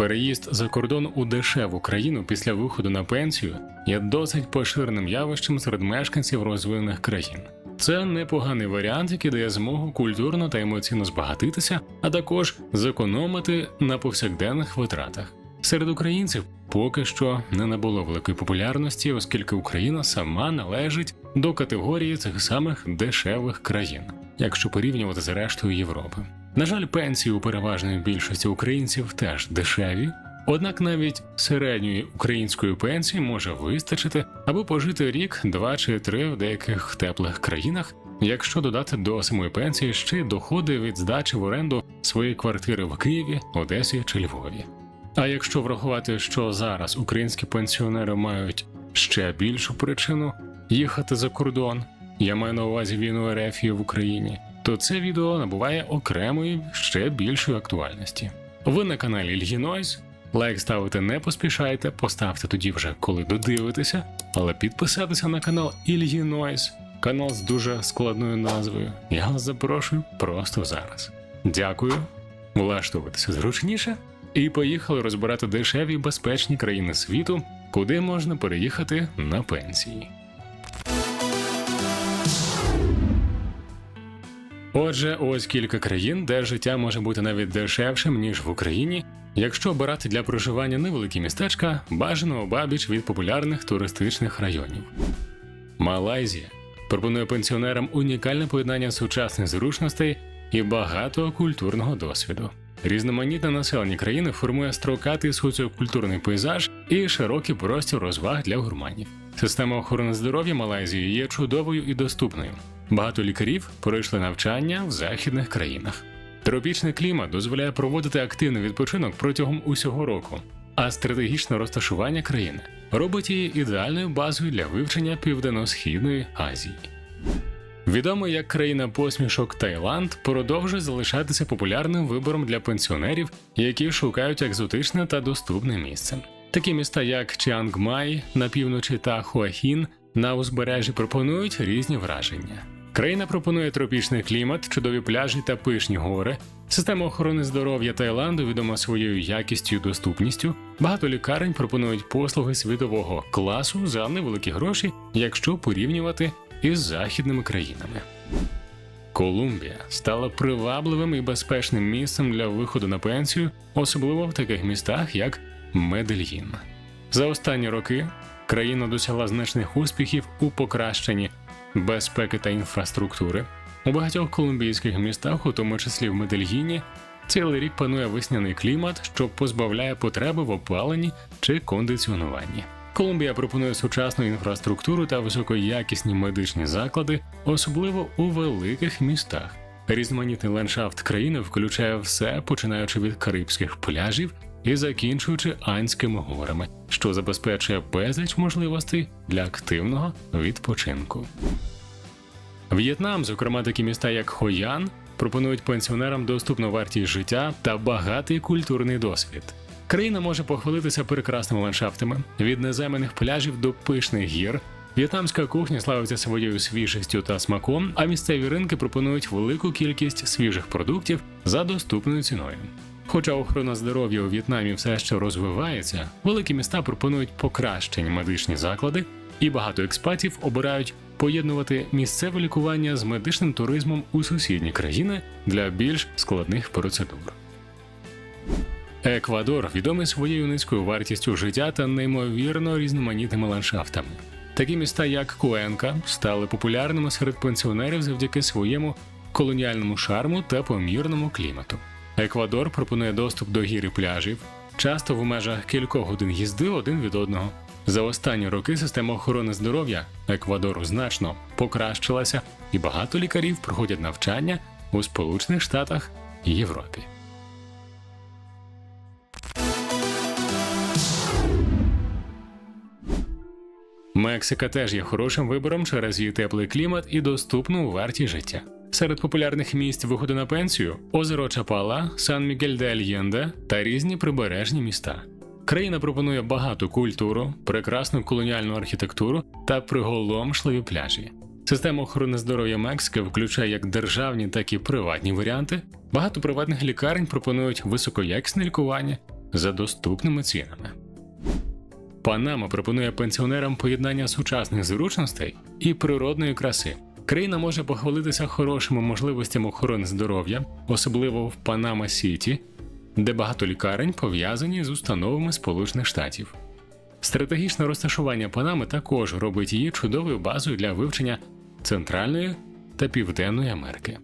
Переїзд за кордон у дешеву країну після виходу на пенсію є досить поширеним явищем серед мешканців розвинених країн. Це непоганий варіант, який дає змогу культурно та емоційно збагатитися, а також зекономити на повсякденних витратах. Серед українців поки що не набуло великої популярності, оскільки Україна сама належить до категорії цих самих дешевих країн, якщо порівнювати з рештою Європи. На жаль, пенсії у переважної більшості українців теж дешеві, однак навіть середньої української пенсії може вистачити, аби пожити рік, два чи три в деяких теплих країнах, якщо додати до самої пенсії ще й доходи від здачі в оренду своєї квартири в Києві, Одесі чи Львові. А якщо врахувати, що зараз українські пенсіонери мають ще більшу причину їхати за кордон, я маю на увазі війну РФ в Україні, то це відео набуває окремої ще більшої актуальності. Ви на каналі Ільгінойс. Лайк ставити не поспішайте, поставте тоді вже, коли додивитеся, але підписатися на канал Ільгінойс, канал з дуже складною назвою. Я вас запрошую просто зараз. Дякую, влаштовуйтеся зручніше, і поїхали розбирати дешеві безпечні країни світу, куди можна переїхати на пенсії. Отже, ось кілька країн, де життя може бути навіть дешевшим, ніж в Україні, якщо обирати для проживання невеликі містечка, бажано обабіч від популярних туристичних районів. Малайзія пропонує пенсіонерам унікальне поєднання сучасних зручностей і багатого культурного досвіду. Різноманітне населення країни формує строкатий соціокультурний пейзаж і широкий простір розваг для гурманів. Система охорони здоров'я Малайзії є чудовою і доступною. Багато лікарів пройшли навчання в західних країнах. Тропічний клімат дозволяє проводити активний відпочинок протягом усього року, а стратегічне розташування країни робить її ідеальною базою для вивчення Південно-Східної Азії. Відомо як країна посмішок Таїланд продовжує залишатися популярним вибором для пенсіонерів, які шукають екзотичне та доступне місце. Такі міста, як Чіангмай на півночі та Хуахін на узбережжі пропонують різні враження. Країна пропонує тропічний клімат, чудові пляжі та пишні гори. Система охорони здоров'я Таїланду відома своєю якістю і доступністю. Багато лікарень пропонують послуги світового класу за невеликі гроші, якщо порівнювати із західними країнами. Колумбія стала привабливим і безпечним місцем для виходу на пенсію, особливо в таких містах, як Медельїн. За останні роки країна досягла значних успіхів у покращенні безпеки та інфраструктури. У багатьох колумбійських містах, у тому числі в Медельїні, цілий рік панує весняний клімат, що позбавляє потреби в опаленні чи кондиціонуванні. Колумбія пропонує сучасну інфраструктуру та високоякісні медичні заклади, особливо у великих містах. Різноманітний ландшафт країни включає все, починаючи від карибських пляжів і закінчуючи Анськими горами, що забезпечує безліч можливостей для активного відпочинку. В'єтнам, зокрема такі міста, як Хоян, пропонують пенсіонерам доступну вартість життя та багатий культурний досвід. Країна може похвалитися прекрасними ландшафтами від незайманих пляжів до пишних гір. В'єтнамська кухня славиться своєю свіжістю та смаком, а місцеві ринки пропонують велику кількість свіжих продуктів за доступною ціною. Хоча охорона здоров'я у В'єтнамі все ще розвивається, великі міста пропонують покращені медичні заклади, і багато експатів обирають поєднувати місцеве лікування з медичним туризмом у сусідні країни для більш складних процедур. Еквадор відомий своєю низькою вартістю життя та неймовірно різноманітними ландшафтами. Такі міста, як Куенка, стали популярними серед пенсіонерів завдяки своєму колоніальному шарму та помірному клімату. Еквадор пропонує доступ до гір і пляжів, часто в межах кількох годин їзди один від одного. За останні роки система охорони здоров'я Еквадору значно покращилася, і багато лікарів проходять навчання у Сполучених Штатах і Європі. Мексика теж є хорошим вибором через її теплий клімат і доступну вартість життя. Серед популярних місць виходу на пенсію озеро Чапала, Сан Мігель де Альєнде та різні прибережні міста. Країна пропонує багату культуру, прекрасну колоніальну архітектуру та приголомшливі пляжі. Система охорони здоров'я Мексики включає як державні, так і приватні варіанти. Багато приватних лікарень пропонують високоякісне лікування, за доступними цінами. Панама пропонує пенсіонерам поєднання сучасних зручностей і природної краси. Країна може похвалитися хорошими можливостями охорони здоров'я, особливо в Панама Сіті, де багато лікарень пов'язані з установами Сполучених Штатів. Стратегічне розташування Панами також робить її чудовою базою для вивчення Центральної та Південної Америки.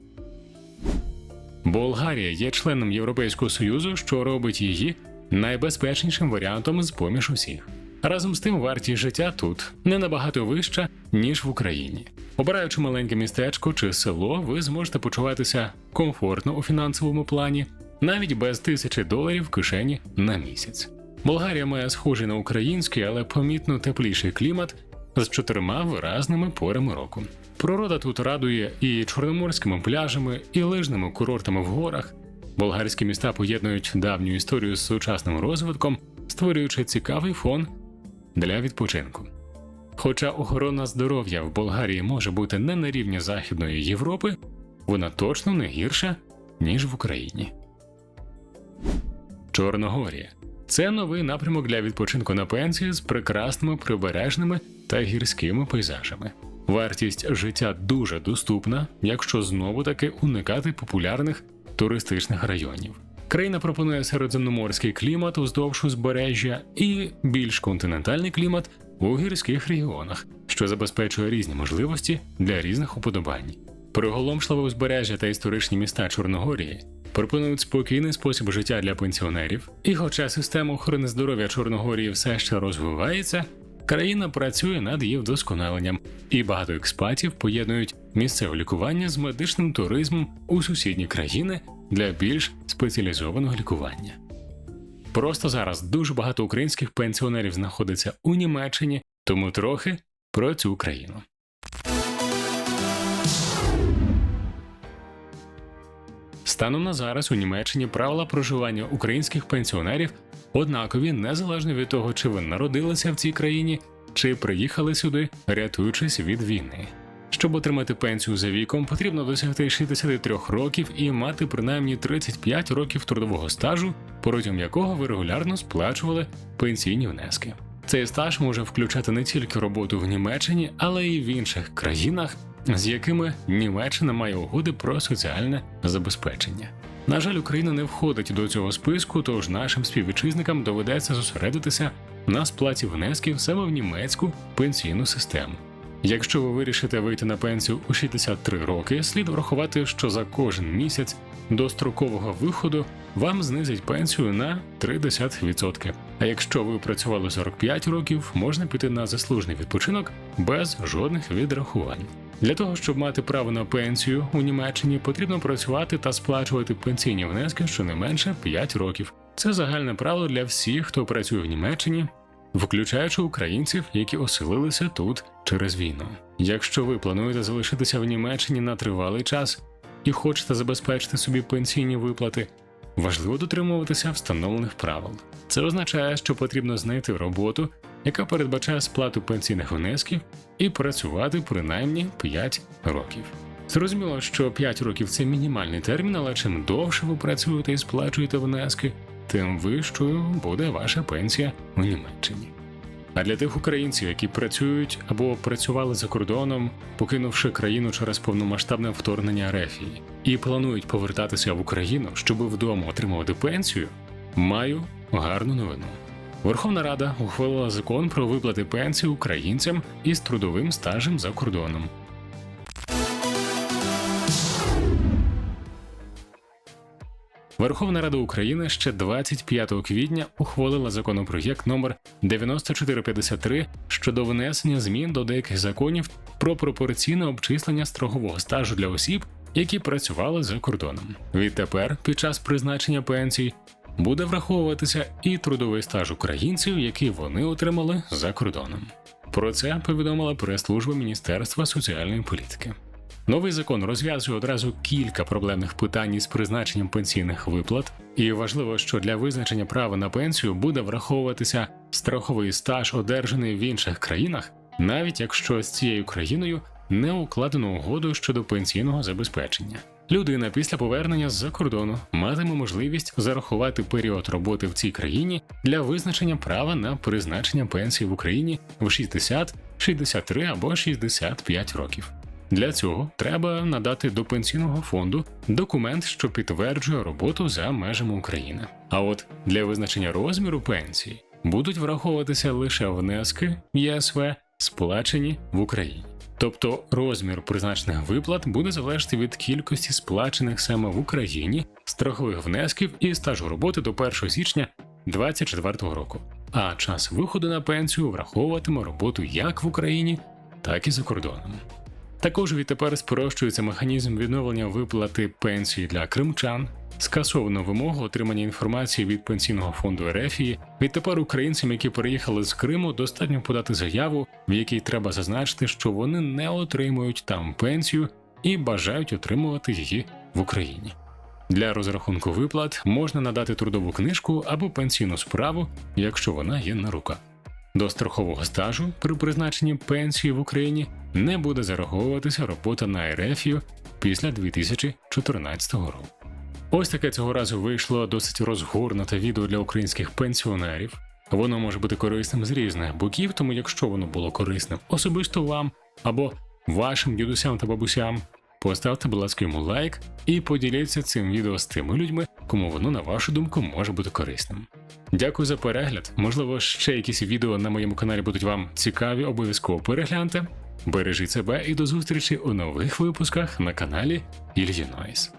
Болгарія є членом Європейського Союзу, що робить її найбезпечнішим варіантом з поміж усіх. Разом з тим, вартість життя тут не набагато вища, ніж в Україні. Обираючи маленьке містечко чи село, ви зможете почуватися комфортно у фінансовому плані, навіть без тисячі доларів в кишені на місяць. Болгарія має схожий на український, але помітно тепліший клімат з чотирма виразними порами року. Природа тут радує і чорноморськими пляжами, і лижними курортами в горах. Болгарські міста поєднують давню історію з сучасним розвитком, створюючи цікавий фон для відпочинку. Хоча охорона здоров'я в Болгарії може бути не на рівні Західної Європи, вона точно не гірша, ніж в Україні. Чорногорія це новий напрямок для відпочинку на пенсії з прекрасними прибережними та гірськими пейзажами. Вартість життя дуже доступна, якщо знову таки уникати популярних туристичних районів. Країна пропонує середземноморський клімат уздовж узбережжя і більш континентальний клімат у гірських регіонах, що забезпечує різні можливості для різних уподобань. Приголомшливе узбережжя та історичні міста Чорногорії пропонують спокійний спосіб життя для пенсіонерів, і хоча система охорони здоров'я Чорногорії все ще розвивається, країна працює над її вдосконаленням, і багато експатів поєднують місцеве лікування з медичним туризмом у сусідні країни для більш спеціалізованого лікування. Просто зараз дуже багато українських пенсіонерів знаходиться у Німеччині, тому трохи про цю країну. Станом на зараз у Німеччині правила проживання українських пенсіонерів однакові незалежно від того, чи ви народилися в цій країні, чи приїхали сюди, рятуючись від війни. Щоб отримати пенсію за віком, потрібно досягти 63 років і мати принаймні 35 років трудового стажу, протягом якого ви регулярно сплачували пенсійні внески. Цей стаж може включати не тільки роботу в Німеччині, але й в інших країнах, з якими Німеччина має угоди про соціальне забезпечення. На жаль, Україна не входить до цього списку, тож нашим співвітчизникам доведеться зосередитися на сплаті внесків саме в німецьку пенсійну систему. Якщо ви вирішите вийти на пенсію у 63 роки, слід врахувати, що за кожен місяць до строкового виходу вам знизять пенсію на 0,3%. А якщо ви працювали 45 років, можна піти на заслужений відпочинок без жодних відрахувань. Для того, щоб мати право на пенсію у Німеччині, потрібно працювати та сплачувати пенсійні внески щонайменше 5 років. Це загальне правило для всіх, хто працює в Німеччині, включаючи українців, які оселилися тут через війну. Якщо ви плануєте залишитися в Німеччині на тривалий час і хочете забезпечити собі пенсійні виплати, важливо дотримуватися встановлених правил. Це означає, що потрібно знайти роботу, яка передбачає сплату пенсійних внесків, і працювати принаймні 5 років. Зрозуміло, що 5 років це мінімальний термін, але чим довше ви працюєте і сплачуєте внески, тим вищою буде ваша пенсія у Німеччині. А для тих українців, які працюють або працювали за кордоном, покинувши країну через повномасштабне вторгнення Рефії, і планують повертатися в Україну, щоб вдома отримувати пенсію, маю гарну новину. Верховна Рада ухвалила закон про виплати пенсії українцям із трудовим стажем за кордоном. Верховна Рада України ще 25 квітня ухвалила законопроєкт номер 9453 щодо внесення змін до деяких законів про пропорційне обчислення страхового стажу для осіб, які працювали за кордоном. Відтепер, під час призначення пенсій, буде враховуватися і трудовий стаж українців, який вони отримали за кордоном. Про це повідомила прес-служба Міністерства соціальної політики. Новий закон розв'язує одразу кілька проблемних питань із призначенням пенсійних виплат, і важливо, що для визначення права на пенсію буде враховуватися страховий стаж, одержаний в інших країнах, навіть якщо з цією країною не укладено угоду щодо пенсійного забезпечення. Людина після повернення з-за кордону матиме можливість зарахувати період роботи в цій країні для визначення права на призначення пенсії в Україні в 60, 63 або 65 років. Для цього треба надати до пенсійного фонду документ, що підтверджує роботу за межами України. А от для визначення розміру пенсії будуть враховуватися лише внески ЄСВ, сплачені в Україні. Тобто розмір призначених виплат буде залежати від кількості сплачених саме в Україні страхових внесків і стажу роботи до 1 січня 2024 року. А час виходу на пенсію враховуватиме роботу як в Україні, так і за кордоном. Також відтепер спрощується механізм відновлення виплати пенсії для кримчан, скасовано вимогу отримання інформації від пенсійного фонду Ерефії. Відтепер українцям, які переїхали з Криму, достатньо подати заяву, в якій треба зазначити, що вони не отримують там пенсію і бажають отримувати її в Україні. Для розрахунку виплат можна надати трудову книжку або пенсійну справу, якщо вона є на руках. До страхового стажу при призначенні пенсії в Україні не буде зараховуватися робота на Ерефію після 2014 року. Ось таке цього разу вийшло досить розгорнуте відео для українських пенсіонерів. Воно може бути корисним з різних боків, тому якщо воно було корисним особисто вам або вашим дідусям та бабусям, поставте, будь ласка, йому лайк і поділіться цим відео з тими людьми, кому воно, на вашу думку, може бути корисним. Дякую за перегляд. Можливо, ще якісь відео на моєму каналі будуть вам цікаві, обов'язково перегляньте. Бережіть себе і до зустрічі у нових випусках на каналі Ільї Нойс.